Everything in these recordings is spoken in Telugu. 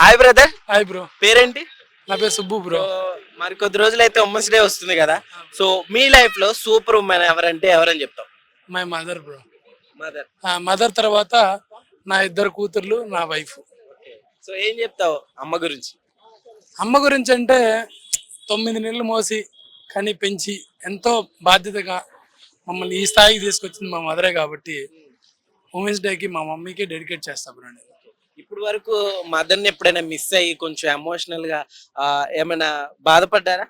హాయ్ బ్రదర్ హాయ్ బ్రో పేరేంటి? నా పేరు సుబ్బు బ్రో మరి కొద్ది రోజులు అయితే ఉమెన్స్ డే వస్తుంది కదా. సో మీ లైఫ్లో సూపర్ ఉమెన్ ఎవరంటే ఎవరని చెప్తాం my mother bro mother mother తర్వాత నా ఇద్దరు కూతుర్లు నా వైఫ్ సో ఏం చెప్తావు అమ్మ గురించి? అమ్మ గురించి అంటే తొమ్మిది నెలలు మోసి కని పెంచి ఎంతో బాధ్యతగా మమ్మల్ని ఈ స్థాయికి తీసుకొచ్చింది మా మదరే కాబట్టి ఉమెన్స్ డేకి మా మమ్మీకి డెడికేట్ చేస్తా బ్రో నేను. ఇప్పుడు వరకు మదర్ని ఎప్పుడైనా మిస్ అయ్యి కొంచెం ఎమోషనల్గా ఆ, ఏమైనా బాధపడ్డారా?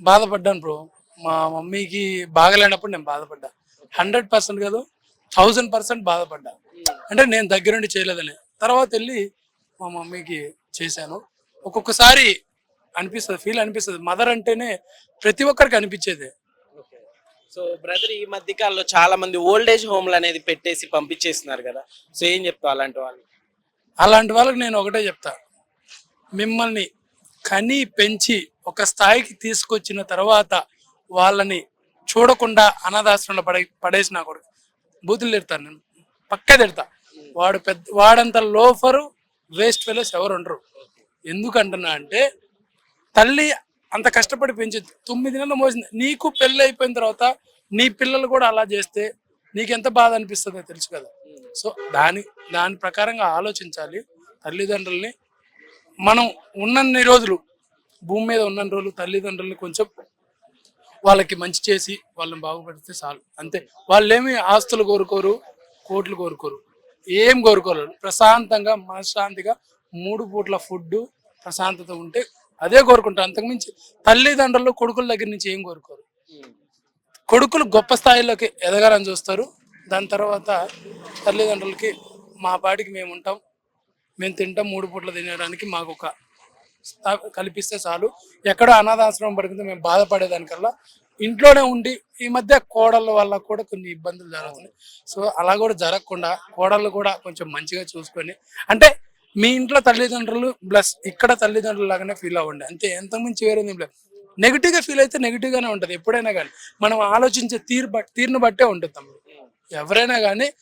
బాధపడ్డాను బ్రో. మా మమ్మీకి బాగలేనప్పుడు నేను బాధపడ్డా. హండ్రెడ్ పర్సెంట్ కాదు థౌజండ్ పర్సెంట్ బాధపడ్డా. అంటే నేను దగ్గరుండి చేయలేదని. తర్వాత వెళ్ళి మా మమ్మీకి చేశాను. ఒక్కొక్కసారి అనిపిస్తుంది ఫీల్ అనిపిస్తుంది. మదర్ అంటేనే ప్రతి ఒక్కరికి అనిపించేదే. సో బ్రదర్ ఈ మధ్య కాలంలో చాలా మంది ఓల్డ్ ఏజ్ హోమ్లు అనేది పెట్టేసి పంపించేస్తున్నారు కదా. సో ఏం చెప్తావు అలాంటి వాళ్ళు అలాంటి వాళ్ళకి నేను ఒకటే చెప్తా. మిమ్మల్ని కని పెంచి ఒక స్థాయికి తీసుకొచ్చిన తర్వాత వాళ్ళని చూడకుండా అనాథాశ్రమంలో పడే పడేసిన కూడా కొడుకు బూతులు తిడతాను నేను. పక్కా తిడతా. వాడు పెద్ద వాడంత లోఫరు వేస్ట్ ఫెలోస్ ఎవరు ఉండరు. ఎందుకంటున్నా అంటే తల్లి అంత కష్టపడి పెంచింది. తొమ్మిది నెలలు మోసింది. నీకు పెళ్ళి అయిపోయిన తర్వాత నీ పిల్లలు కూడా అలా చేస్తే నీకెంత బాధ అనిపిస్తుందో తెలుసు కదా. సో దాని దాని ప్రకారంగా ఆలోచించాలి. తల్లిదండ్రుల్ని మనం ఉన్నన్ని రోజులు భూమి మీద ఉన్నన్ని రోజులు తల్లిదండ్రుల్ని కొంచెం వాళ్ళకి మంచి చేసి వాళ్ళని బాగుపడితే చాలు. అంతే. వాళ్ళేమి ఆస్తులు కోరుకోరు కోట్లు కోరుకోరు. ఏం కోరుకోరు ప్రశాంతంగా మనశ్శాంతిగా మూడు పూట్ల ఫుడ్ ప్రశాంతత ఉంటే అదే కోరుకుంటారు. అంతకుమించి తల్లిదండ్రులు కొడుకుల దగ్గర నుంచి ఏం కోరుకోరు. కొడుకులు గొప్ప స్థాయిలోకి ఎదగాలని చూస్తారు. దాని తర్వాత తల్లిదండ్రులకి మా పాటికి మేము ఉంటాం. మేము తింటాం మూడు పూట్ల తినడానికి మాకు ఒక స్థా- కల్పిస్తే చాలు. ఎక్కడో అనాథాశ్రమం పడుకుంటే మేము బాధపడేదానికల్లా ఇంట్లోనే ఉండి ఈ మధ్య కోడళ్ళ వల్ల కూడా కొన్ని ఇబ్బందులు జరుగుతున్నాయి. సో అలా కూడా జరగకుండా కోడళ్ళు కూడా కొంచెం మంచిగా చూసుకొని అంటే మీ ఇంట్లో తల్లిదండ్రులు ప్లస్ ఇక్కడ తల్లిదండ్రులు లాగానే ఫీల్ అవ్వండి. అంతే ఎంత మించి వేరే నెగిటివ్గా ఫీల్ అయితే నెగిటివ్ గానే ఉంటది ఎప్పుడైనా కానీ మనం ఆలోచించే తీరు తీరును బట్టే ఉంటుంది తమ్ముడు. ఎవరైనా కానీ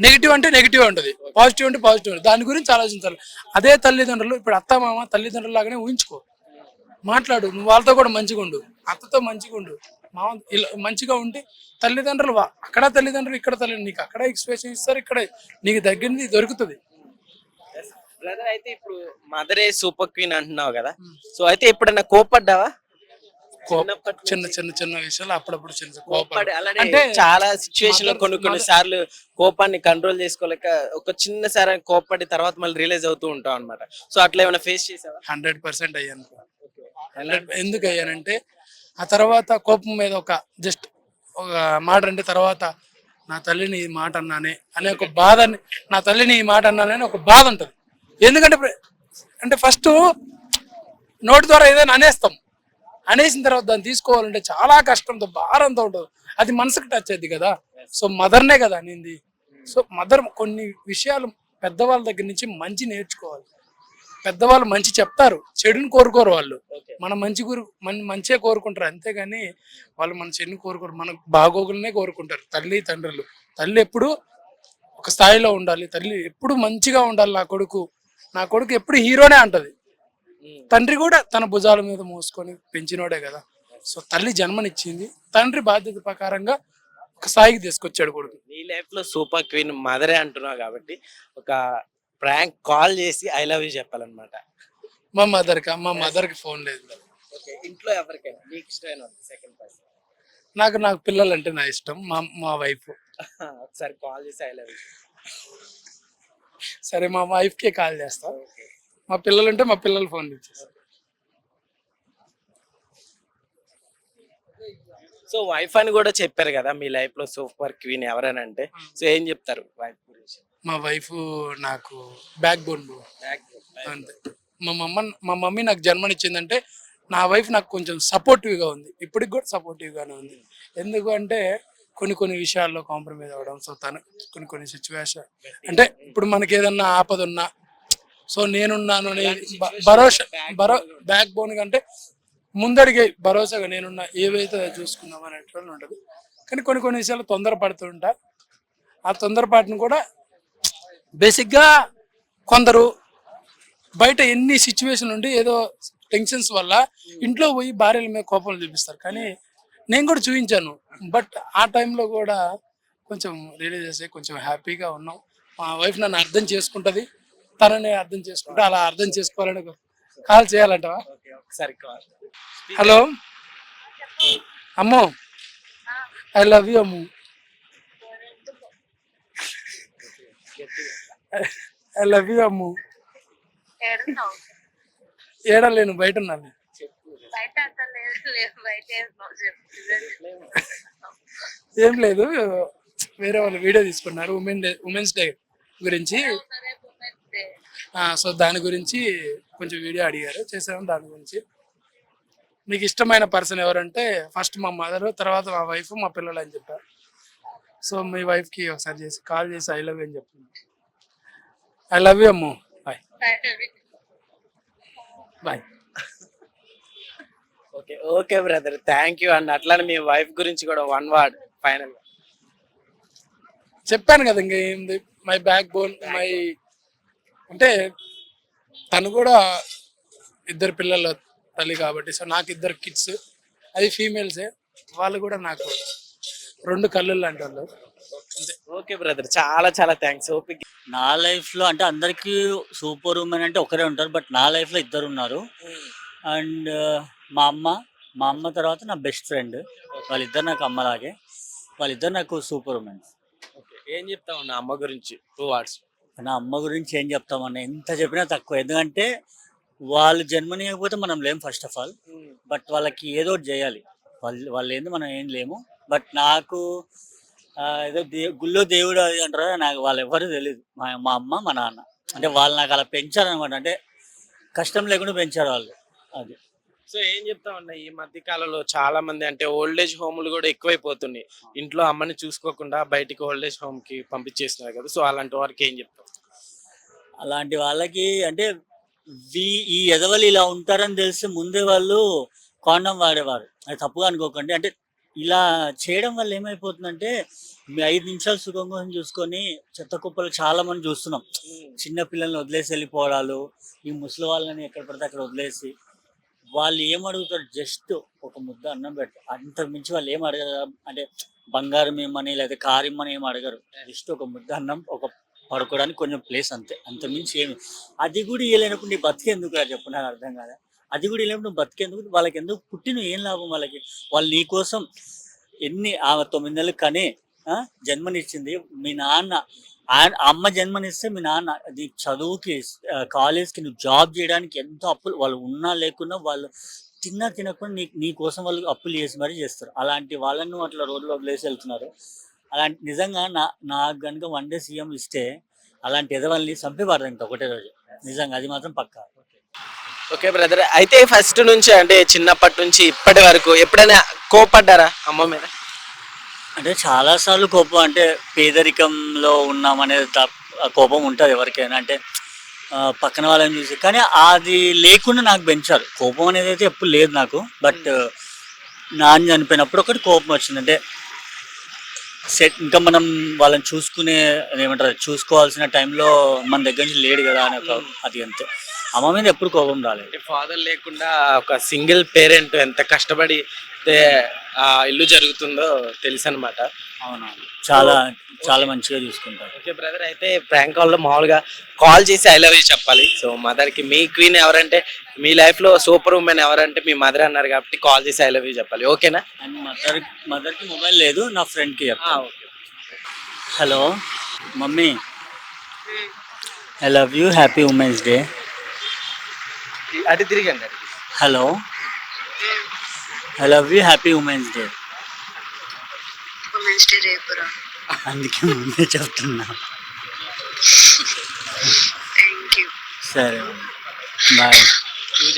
నెగిటివ్ అంటే నెగిటివ్ ఉంటుంది. పాజిటివ్ అంటే పాజిటివ్ ఉంటుంది. దాని గురించి ఆలోచించాలి. అదే తల్లిదండ్రులు ఇప్పుడు అత్త మామ తల్లిదండ్రులు లాగానే ఊహించుకో. మాట్లాడు నువ్వు వాళ్ళతో కూడా మంచిగా ఉండు. అత్తతో మంచిగా ఉండు. మామ ఇలా మంచిగా ఉండి తల్లిదండ్రులు వా- అక్కడ తల్లిదండ్రులు ఇక్కడ తల్లి నీకు అక్కడ ఎక్స్ప్రెషన్ ఇస్తారు ఇక్కడ నీకు దగ్గరది దొరుకుతుంది. బ్రదర్ అయితే ఇప్పుడు మదరే సూపర్ క్వీన్ అంటున్నావు కదా. సో అయితే ఎప్పుడైనా కోపడ్డావా? చిన్న చిన్న చిన్న విషయాలు అప్పుడప్పుడు చిన్న చిన్న కోపడి అంటే చాలా సిచ్యువేషన్లో కొన్ని కొన్ని సార్లు కోపాన్ని కంట్రోల్ చేసుకోలేక ఒక చిన్న సారి కోపడి తర్వాత మళ్ళీ రిలీజ్ అవుతూ ఉంటాం అన్నమాట. సో అట్లా ఏమైనా ఫేస్ చేసావా? హండ్రెడ్ పర్సెంట్ అయ్యాను. హండ్రెడ్ ఎందుకు అయ్యానంటే ఆ తర్వాత కోపం మీద ఒక జస్ట్ ఒక మాట అంటే తర్వాత నా తల్లిని ఈ మాట అన్నానే అనే ఒక బాధ నా తల్లిని ఈ మాట అన్నానే అని ఒక బాధ ఉంటుంది. ఎందుకంటే అంటే ఫస్ట్ నోటి ద్వారా ఏదైనా అనేస్తాం. అనేసిన తర్వాత దాన్ని తీసుకోవాలంటే చాలా కష్టంతో భారంతో ఉంటుంది. అది మనసుకు టచ్ అయింది కదా. సో మదర్నే కదా అనింది. సో మదర్ కొన్ని విషయాలు పెద్దవాళ్ళ దగ్గర నుంచి మంచి నేర్చుకోవాలి. పెద్దవాళ్ళు మంచి చెప్తారు. చెడుని కోరుకోరు వాళ్ళు. మన మంచి కోరు మన మంచిగా కోరుకుంటారు. అంతేగాని వాళ్ళు మన చెడుని కోరుకోరు. మన బాగోగులనే కోరుకుంటారు. తల్లి తండ్రులు. తల్లి ఎప్పుడు ఒక స్థాయిలో ఉండాలి. తల్లి ఎప్పుడు మంచిగా ఉండాలి నా కొడుకు. నా కొడుకు ఎప్పుడు హీరోనే అంటది. తండ్రి కూడా తన భుజాల మీద మోసుకొని పెంచినోడే కదా. సో తల్లి జన్మనిచ్చింది. తండ్రి బాధ్యత ప్రకారంగా ఒక స్థాయికి తీసుకొచ్చాడు కొడుకు. నీ లైఫ్లో సూపర్ క్వీన్ మదరే అంటున్నావు కాబట్టి ఒక ప్రాంక్ కాల్ చేసి ఐ లవ్ యూ చెప్పాలన్నమాట. మా మదర్కి మా మదర్కి ఫోన్ లేదు. ఓకే ఇంట్లో ఎవరికైనా నీకు ఇష్టమైన సెకండ్ పర్సన్ నాకు నాకు పిల్లలు అంటే నా ఇష్టం. మా మా వైఫ్ ఒకసారి కాల్ చేసి ఐ లవ్ యూ సరే మా వైఫ్కే కాల్ చేస్తా. మా పిల్లలు ఉంటే మా పిల్లలు ఫోన్ ఇచ్చేస్తారు సో వైఫ్ అని కూడా చెప్పారు కదా మీ లైఫ్లో సూపర్ క్వీన్ ఎవరైనా అంటే సో ఏం చెప్తారు వైఫ్ గురించి? మా వైఫ్ నాకు బ్యాక్ బోన్ అంతే. మా మమ్మ మా మమ్మీ నాకు జన్మనిచ్చిందంటే నా వైఫ్ నాకు కొంచెం సపోర్టివ్గా ఉంది. ఇప్పటికి కూడా సపోర్టివ్గానే ఉంది. ఎందుకు అంటే కొన్ని కొన్ని విషయాల్లో కాంప్రమైజ్ అవ్వడం. సో తను కొన్ని కొన్ని సిచ్యువేషన్ అంటే ఇప్పుడు మనకి ఏదన్నా ఆపద ఉన్నా సో నేనున్నాను భరోసా భరో బ్యాక్ బోన్ కంటే ముందడిగే భరోసాగా నేనున్నా ఏవైతే చూసుకుందాం అనేటువంటి ఉంటుంది. కానీ కొన్ని కొన్ని విషయాలు తొందరపడుతుంటా ఆ తొందరపాటును కూడా బేసిక్గా కొందరు బయట ఎన్ని సిచ్యువేషన్ ఉండి ఏదో టెన్షన్స్ వల్ల ఇంట్లో పోయి భార్యల మీద కోపం చూపిస్తారు. కానీ నేను కూడా చూపించాను. బట్ ఆ టైంలో కూడా కొంచెం రిలీజ్ చేసి కొంచెం హ్యాపీగా ఉన్నాం. మా వైఫ్ నన్ను అర్థం చేసుకుంటది. తనని అర్థం చేసుకుంటే అలా అర్థం చేసుకోవాలని కాల్ చేయాలంటవా? Call hello? అమ్మో. ఐ లవ్ యూ అమ్ము. ఐ లవ్ యూ అమ్ము. ఏడలేను బయట ఉన్నాను బయట అసలు లేదు లేదు బయట ఏడున్నావు చెప్పు ఏం లేదు. వేరే వాళ్ళు వీడియో తీసుకున్నారు. ఉమెన్ డే ఉమెన్స్ డే గురించి. సో దాని గురించి కొంచెం వీడియో అడిగారు. చేసాము దాని గురించి. మీకు ఇష్టమైన పర్సన్ ఎవరంటే ఫస్ట్ మా మదర్ తర్వాత మా వైఫ్ మా పిల్లలు అని చెప్పారు. సో మీ wife కి ఒకసారి చేసి కాల్ చేసి ఐ లవ్ యూ అని చెప్తుంది I love you Ammu. Bye bye okay okay brother. Thank you and అట్లానే మీ వైఫ్ గురించి కూడా వన్ వర్డ్ ఫైనల్ చెప్పాను కదా ఇంకా ఏంది? మై బ్యాక్ బోన్ మై అంటే తను కూడా ఇద్దరు పిల్లల తల్లి కాబట్టి సో నాకు ఇద్దరు కిడ్స్ అది ఫీమేల్సే వాళ్ళు కూడా నాకు రెండు కళ్ళు లాంటి వాళ్ళు. ఓకే బ్రదర్ చాలా చాలా థ్యాంక్స్ ఓపిక నా లైఫ్లో అంటే అందరికి సూపర్ ఉమెన్ అంటే ఒకరే ఉంటారు బట్ నా లైఫ్లో ఇద్దరు ఉన్నారు. అండ్ మా అమ్మ మా అమ్మ తర్వాత నా బెస్ట్ ఫ్రెండ్. వాళ్ళిద్దరు నాకు అమ్మలాగే. వాళ్ళిద్దరు నాకు సూపర్ ఉమెన్ ఏం చెప్తావు నా అమ్మ గురించి? Two words. నా అమ్మ గురించి ఏం చెప్తామన్న? ఎంత చెప్పినా తక్కువ. ఎందుకంటే వాళ్ళు జన్మనీయకపోతే మనం లేము ఫస్ట్ ఆఫ్ ఆల్ బట్ వాళ్ళకి ఏదో ఒకటి చేయాలి. వాళ్ళు వాళ్ళు ఏంది మనం ఏం లేము. బట్ నాకు ఏదో దే గుళ్ళో దేవుడు అది అంటారా నాకు వాళ్ళు ఎవరు తెలియదు మా మా అమ్మ మా నాన్న. అంటే వాళ్ళు నాకు అలా పెంచారు అనమాట అంటే కష్టం లేకుండా పెంచారు వాళ్ళు. అది. సో ఏం చెప్తా ఉన్నా ఈ మధ్య కాలంలో చాలా మంది అంటే ఓల్డ్ ఏజ్ హోమ్లు కూడా ఎక్కువైపోతున్నాయి. ఇంట్లో అమ్మని చూసుకోకుండా బయటికి ఓల్డ్ ఏజ్ హోమ్కి పంపించేస్తున్నారు కదా సో అలాంటి వారికి ఏం చెప్తాం అలాంటి వాళ్ళకి అంటే వీ ఈ ఎదవలు ఇలా ఉంటారని తెలిసి ముందే వాళ్ళు కాండం వాడేవారు. అది తప్పుగా అనుకోకండి. అంటే ఇలా చేయడం వల్ల ఏమైపోతుందంటే మీ ఐదు నిమిషాలు సుఖం కోసం చూసుకొని చెత్త కుప్పలు చాలా మంది చూస్తున్నాం. చిన్న పిల్లల్ని వదిలేసి వెళ్ళిపోవడాలు ఈ ముసలి వాళ్ళని ఎక్కడ పడితే అక్కడ వదిలేసి వాళ్ళు ఏం అడుగుతారు? జస్ట్ ఒక ముద్ద అన్నం పెట్టు. అంత మించి వాళ్ళు ఏం అడగరు. అంటే బంగారం ఏమని లేదా కారు ఇమ్మని ఏం అడగరు. జస్ట్ ఒక ముద్ద అన్నం ఒక పడుకోవడానికి కొంచెం ప్లేస్ అంతే. అంత మించి ఏమి. అది కూడా ఇవ్వలేనప్పుడు నీ బతికేందుకు రా చెప్పు నాకు అర్థం కాదా అది కూడా ఇవ్వలేనప్పుడు నువ్వు బతికేందుకు? వాళ్ళకి ఎందుకు పుట్టిన ఏం లాభం వాళ్ళకి? వాళ్ళు నీ కోసం ఎన్ని ఆమె తొమ్మిది నెలలు కనే జన్మనిచ్చింది. మీ నాన్న అమ్మ జన్మనిస్తే మీ నాన్న అది చదువుకి కాలేజ్కి నువ్వు జాబ్ చేయడానికి ఎంతో అప్పులు వాళ్ళు ఉన్నా లేకున్నా వాళ్ళు తిన్నా తినకుండా నీ నీ కోసం వాళ్ళు అప్పులు చేసి మరీ చేస్తారు. అలాంటి వాళ్ళని నువ్వు అట్లా రోడ్లో వదిలేసి వెళ్తున్నారు. అలాంటి నిజంగా నా నాకు కనుక వన్ డే సీఎం ఇస్తే అలాంటి ఎదవల్ని చంపేవారు ఇంకా ఒకటే రోజు. నిజంగా అది మాత్రం పక్కా. ఓకే బ్రదర్ అయితే ఫస్ట్ నుంచి అంటే చిన్నప్పటి నుంచి ఇప్పటి వరకు ఎప్పుడైనా కోపడ్డారా అమ్మ మీద? అంటే చాలా సార్లు కోపం అంటే పేదరికంలో ఉన్నామనేది కోపం ఉంటుంది ఎవరికైనా. అంటే పక్కన వాళ్ళని చూసి. కానీ అది లేకుండా నాకు పెంచారు. కోపం అనేది అయితే ఎప్పుడు లేదు నాకు. బట్ నాన్న చనిపోయినప్పుడు ఒకటి కోపం వచ్చింది. అంటే సెట్ ఇంకా మనం వాళ్ళని చూసుకునే ఏమంటారు చూసుకోవాల్సిన టైంలో మన దగ్గర నుంచి లేడు కదా అని ఒక అది అంతే. అమ్మ మీద ఎప్పుడు కోపం రాలేదు. ఫాదర్ లేకుండా ఒక సింగిల్ పేరెంట్ ఎంత కష్టపడి ఆ ఇల్లు జరుగుతుందో తెలుసు అనమాట అవునా చాలా చాలా మంచిగా చూసుకుంటారు. ఓకే బ్రదర్ అయితే ప్రాంక్ కాల్లో మామూలుగా కాల్ చేసి ఐ లవ్ యూ చెప్పాలి. సో మదర్కి మీ క్వీన్ ఎవరంటే మీ లైఫ్లో సూపర్ ఉమెన్ ఎవరంటే మీ మదర్ అన్నారు కాబట్టి కాల్ చేసి ఐ లవ్ యూ చెప్పాలి. ఓకేనా? అండ్ మదర్ మదర్కి మొబైల్ లేదు నా ఫ్రెండ్కి hello mummy. I love you happy women's day అటు తిరిగండి. Hello. I love you happy women's day women's day రేపురా అందుకే ముందే చెప్తున్నా. థ్యాంక్ యూ సరే. బాయ్ నువ్వు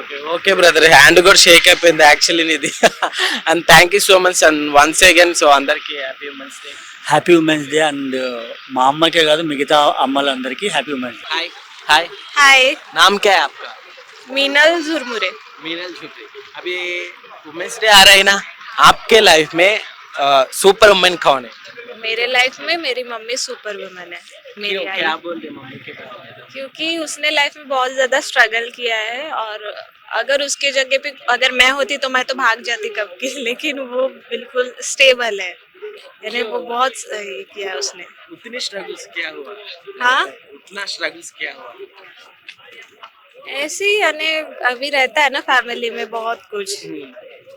ఓకే ఓకే బ్రదర్. హ్యాండ్ కూడా షేక్ అయిపోయింది యాక్చువల్లీ ఇది and thank you so much and once again so అందరికి happy women's day happy women's day and మా అమ్మకే కాదు మిగతా అమ్మలందరికీ happy women's day hi hi hi नाम क्या है आपका मीनल झुरमुरे मीनल छुट्टी अभी वुमेन्स डे आ रहा है ना आपके लाइफ में सुपर वुमेन कौन है मेरे लाइफ में मेरी मम्मी सुपर वुमन है मेरी क्यों आई क्या बोलते मम्मी के बारे में क्योंकि उसने लाइफ में बहुत ज्यादा स्ट्रगल किया है और अगर उसके जगह पे अगर मैं होती तो मैं तो भाग जाती कब की लेकिन वो बिल्कुल स्टेबल है यानी वो बहुत किया उसने। उतनी स्ट्रगल्स क्या हुआ? हाँ? उतना स्ट्रगल्स क्या हुआ? ऐसे ही यानी अभी रहता है ना फैमिली में बहुत कुछ।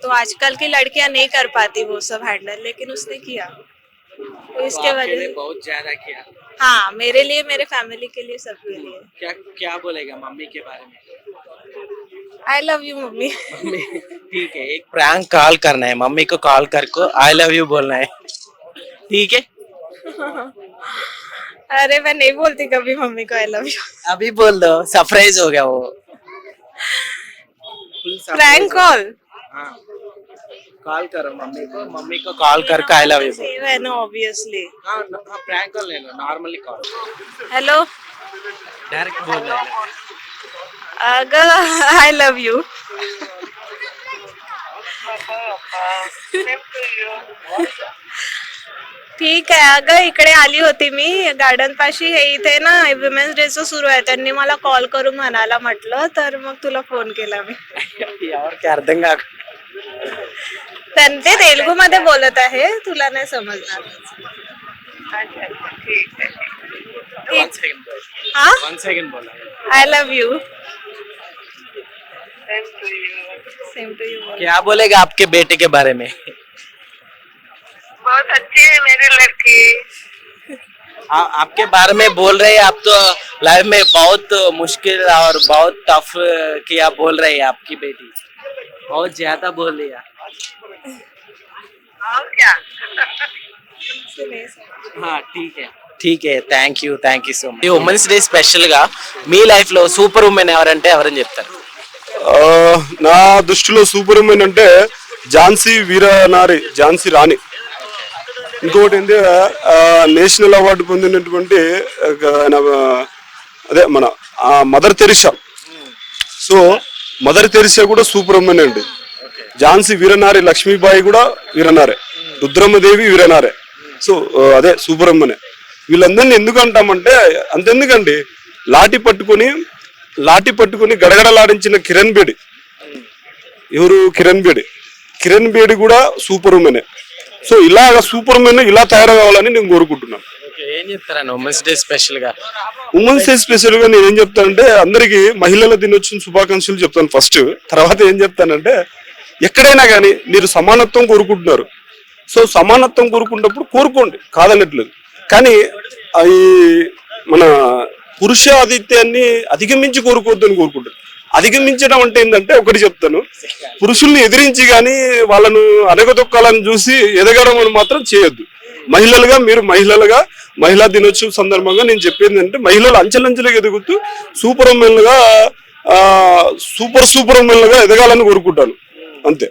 तो आजकल की लड़कियाँ नहीं कर पाती वो सब हैंडल लेकिन उसने किया। तो तो इसके वजह से बहुत ज़्यादा किया। हाँ मेरे लिए मेरे फैमिली के लिए सबके लिए। क्या क्या बोलेगा मम्मी के बारे में? I love you mummy. ठीक है एक प्रैंक कॉल करना है। मम्मी को कॉल करके आई लव यू बोलना है। ठीक है। अरे मैं नहीं बोलती कभी मम्मी को आई लव यू अभी बोल दो सरप्राइज़ हो गया वो। प्रैंक कॉल हाँ कॉल करो मम्मी को। मम्मी को कॉल करके आई लव यू सेव है ना ऑब्वियसली हाँ प्रैंक कॉल ले लो नॉर्मली कॉल हेलो डायरेक्ट बोल रहे हैं। अगर आई लव यू ठीक आहे. अगं इकडे आली होती मी. गार्डन पाशी. हे इथे ना वुमेन्स डे सुरू आहे. त्यांनी मला कॉल करून म्हणायला म्हटलं तर मग तुला फोन केला मी. त्यांचे तेलगू मध्ये बोलत आहे. तुला नाही समजणार. हा I love you same to you क्या बोलेगा आपके बेटे के बारे में? बहुत अच्छी है मेरी लड़की आ, आपके बारे में बोल रहे हैं आप तो लाइफ में बहुत मुश्किल और बहुत टफ किया बोल रहे हैं आपकी बेटी बहुत ज्यादा बोल रही है और क्या हाँ ठीक है ठीक है thank you thank you so much women's day special గా మీ లైఫ్ లో సూపర్ ఉమెన్ ఎవరంటే ఎవరని చెప్తారు ఆ, నా దృష్టిలో సూపర్ ఉమెన్ అంటే ఝాన్సీ వీరనారి ఝాన్సీ రాణి ఇంకొకటి ఏంటి నేషనల్ అవార్డు పొందినటువంటి అదే మన ఆ, Mother Teresa. So Mother Teresa కూడా సూపర్ అండి. ఝాన్సీ వీరనారి లక్ష్మీబాయి కూడా వీరనారే. రుద్రమ్మదేవి వీరనారే. సో అదే సూపర్ వీళ్ళందరినీ ఎందుకు అంటామంటే అంతెందుకండి లాఠీ పట్టుకొని లాఠీ పట్టుకొని గడగడలాడించిన కిరణ్ బేడి. ఎవరు? కిరణ్ బేడి. కిరణ్ బేడి కూడా సూపర్ ఉమెనే సో ఇలాగ సూపర్ ఉమెన్ ఇలా తయారు కావాలని నేను కోరుకుంటున్నాను. ఏం చెప్తారన్న ఉమెన్స్ డే స్పెషల్గా? ఉమెన్స్ డే స్పెషల్గా నేను ఏం చెప్తానంటే అందరికి మహిళల దినోత్సవం శుభాకాంక్షలు చెప్తాను ఫస్ట్ తర్వాత ఏం చెప్తానంటే ఎక్కడైనా కానీ మీరు సమానత్వం కోరుకుంటున్నారు. సో సమానత్వం కోరుకున్నప్పుడు కోరుకోండి కాదనట్లేదు. కానీ అవి మన పురుష ఆదిత్యాన్ని అధిగమించి కోరుకోవద్దని కోరుకుంటారు అధిగమించడం అంటే ఏంటంటే ఒకటి చెప్తాను. పురుషుల్ని ఎదిరించి కానీ వాళ్ళను అనగదొక్కాలని చూసి ఎదగడం అని మాత్రం చేయొద్దు. మహిళలుగా మీరు మహిళలుగా మహిళా దినోత్సవం సందర్భంగా నేను చెప్పేది అంటే మహిళలు అంచెలంచెలుగా ఎదుగుతూ సూపర్ ఉమెన్లుగా సూపర్ సూపర్ ఉమెన్లుగా ఎదగాలని కోరుకుంటాను. అంతే.